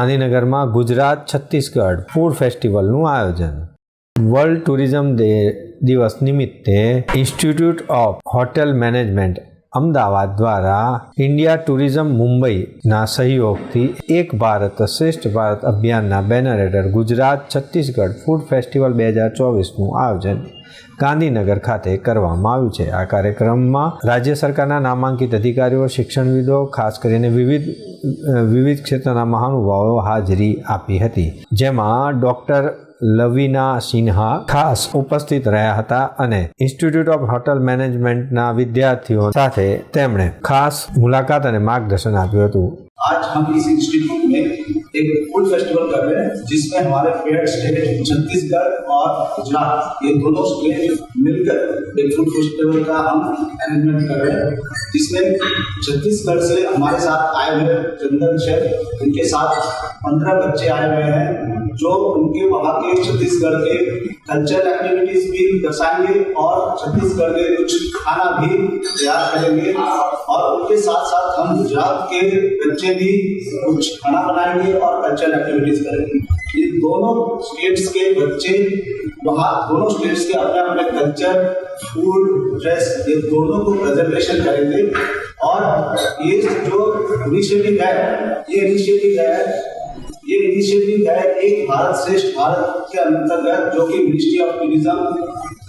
ગાંધીનગરમાં ગુજરાત છત્તીસગઢ ફૂડ ફેસ્ટિવલનું આયોજન. World tourism day દિવસ નિમિત્તે institute of hotel management Ahmedabad દ્વારા ઇન્ડિયા ટુરિઝમ મુંબઈના સહયોગથી એક ભારત શ્રેષ્ઠ ભારત અભિયાનના બેનર હેઠળ ગુજરાત છત્તીસગઢ ફૂડ ફેસ્ટિવલ બે હજાર ચોવીસનું આયોજન ગાંધીનગર ખાતે કરવામાં આવ્યું છે આ કાર્યક્રમમાં રાજ્ય સરકારના નામાંકિત અધિકારીઓ શિક્ષણવિદો ખાસ કરીને વિવિધ અ, વિવિધ ક્ષેત્રના મહાનુભાવો હાજરી આપી હતી જેમાં ડોક્ટર લવીના સિન્હા ખાસ ઉપસ્થિત રહ્યા હતા અને ઇન્સ્ટિટ્યૂટ ઓફ હોટલ મેનેજમેન્ટના વિદ્યાર્થીઓ સાથે તેમણે ખાસ મુલાકાત અને માર્ગદર્શન આપ્યું હતું आज हम इस इंस्टीट्यूट में एक फ़ूड फेस्टिवल कर रहे हैं, जिसमें हमारे फेयर स्टेट छत्तीसगढ़ और गुजरात। ये दोनों स्टेट मिलकर एक फ़ूड फेस्टिवल का हम अरेंजमेंट कर रहे हैं, जिसमें छत्तीसगढ़ से हमारे साथ आए हुए चंदन शेख इनके साथ पंद्रह बच्चे आए हुए हैं, जो उनके वहाँ के छत्तीसगढ़ के कल्चरल एक्टिविटीज़ भी दर्शाएँगे और छत्तीसगढ़ के कुछ खाना भी तैयार करेंगे। और उनके साथ साथ हम गुजरात के बच्चे भी कुछ खाना बनाएँगे। और कल्चरल एक्टिविटीज़ करेंगे। ये दोनों स्टेट्स के बच्चे, वहाँ दोनों स्टेट्स के अपने अपने कल्चर फ़ूड ड्रेस ये दोनों को प्रेजेंटेशन करेंगे। और ये जो इनिशिएटिव है, ये इनिशिएटिव है, ये इनिशिएटिव है एक भारत श्रेष्ठ भारत के अंतर्गत जो कि ministry of tourism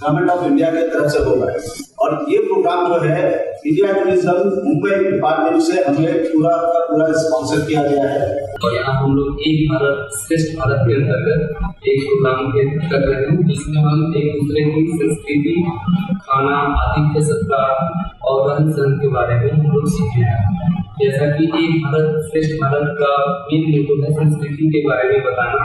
government of India की तरफ़ से हो रहा है। और ये प्रोग्राम जो है इंडिया टूरिज़्म मुंबई डिपार्टमेंट से हमें पूरा का पूरा स्पॉन्सर किया गया है। और यहाँ हम लोग एक भारत श्रेष्ठ भारत के अंतर्गत एक प्रोग्राम के कर रहे हैं, जिसमें हम एक दूसरे की संस्कृति, खाना आतिथ्य सत्कार और रहन सहन के बारे में हम लोग सीख हैं। जैसा कि एक भारत श्रेष्ठ भारत का मेन हेतु है संस्कृति के बारे में बताना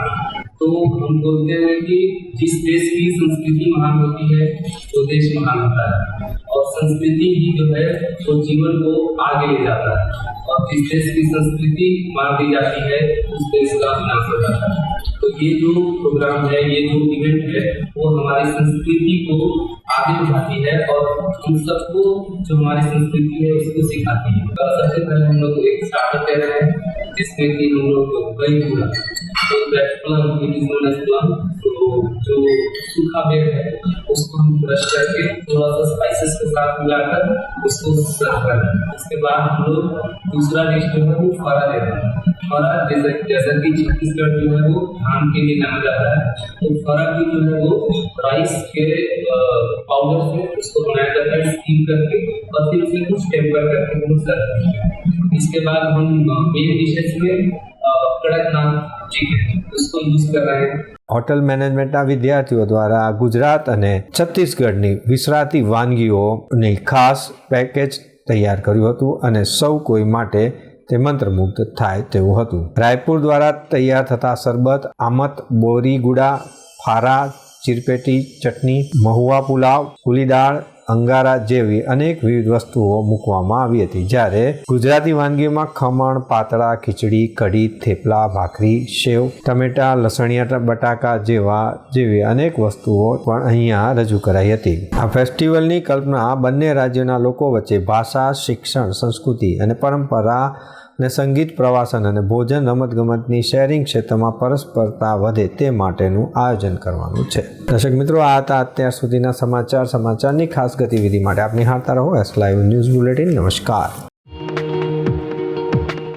तो हम बोलते हैं कि जिस देश की संस्कृति महान होती है वो तो देश महान होता है। और संस्कृति ही जो है, वो जीवन को आगे ले जाता है। और जिस देश की संस्कृति मार दी जाती है, उस देश का विनाश हो जाता है। तो ये जो प्रोग्राम है, ये जो इवेंट है, वो हमारी संस्कृति को आगे बढ़ाती है और हम सबको जो हमारी संस्कृति है, उसको सिखाती है। सबसे पहले हम लोग एक स्टार्टअप कर रहे हैं, जिसमें कि हम लोग वही पूरा तो प्लम प्लम तो जो सूखा बेर है उसको हम क्रश करके थोड़ा सा स्पाइसेस के साथ मिलाकर उसको सर्व कर रहे हैं बाद हम लोग दूसरा डिश जो है वो फरा रहे हैं फरा जैसे जैसा कि छत्तीसगढ़ जो है वो धान के लिए जाना जाता है तो फरा की जो है वो राइस के पाउडर से उसको बनाया जाता है स्टीम करके और फिर उसे कुछ टेम्पर करके हम सर्व करते हैं इसके बाद हम मेन डिशेस में अ, कड़कनाथ चिकन उसको यूज कर रहे हैं હોટલ મેનેજમેન્ટના વિદ્યાર્થીઓ દ્વારા ગુજરાત અને છત્તીસગઢની વિસરાતી વાનગીઓની ખાસ પેકેજ તૈયાર કર્યું હતું અને સૌ કોઈ માટે તે મંત્રમુગ્ધ થાય તેવું હતું રાયપુર દ્વારા તૈયાર થતા શરબત આમત બોરીગુડા ફારા ચીરપેટી ચટણી મહુવા પુલાવ ફૂલી દાળ અંગારા જેવી અનેક વિવિધ વસ્તુઓ મૂકવામાં આવી હતી. જ્યારે ગુજરાતી વાનગીઓમાં ખમણ, પાતળા, ખીચડી, કઢી, થેપલા, ભાખરી, સેવ, ટમેટા, લસણિયા, બટાકા જેવા જેવી અનેક વસ્તુઓ પણ અહીંયા રજૂ કરાઈ હતી. આ ફેસ્ટિવલની કલ્પના બંને રાજ્યોના લોકો વચ્ચે ભાષા, શિક્ષણ, સંસ્કૃતિ અને પરંપરા અને સંગીત પ્રવાસન અને ભોજન રમતગમતની શેરિંગ ક્ષેત્રમાં પરસ્પરતા વધે તે માટેનું આયોજન કરવાનું છે. દર્શક મિત્રો, આ હતા અત્યાર સુધીના સમાચાર. સમાચારની ખાસ ગતિવિધિ માટે આપની હારતા રહો. એસ લાઈવ ન્યૂઝ બુલેટિન નમસ્કાર.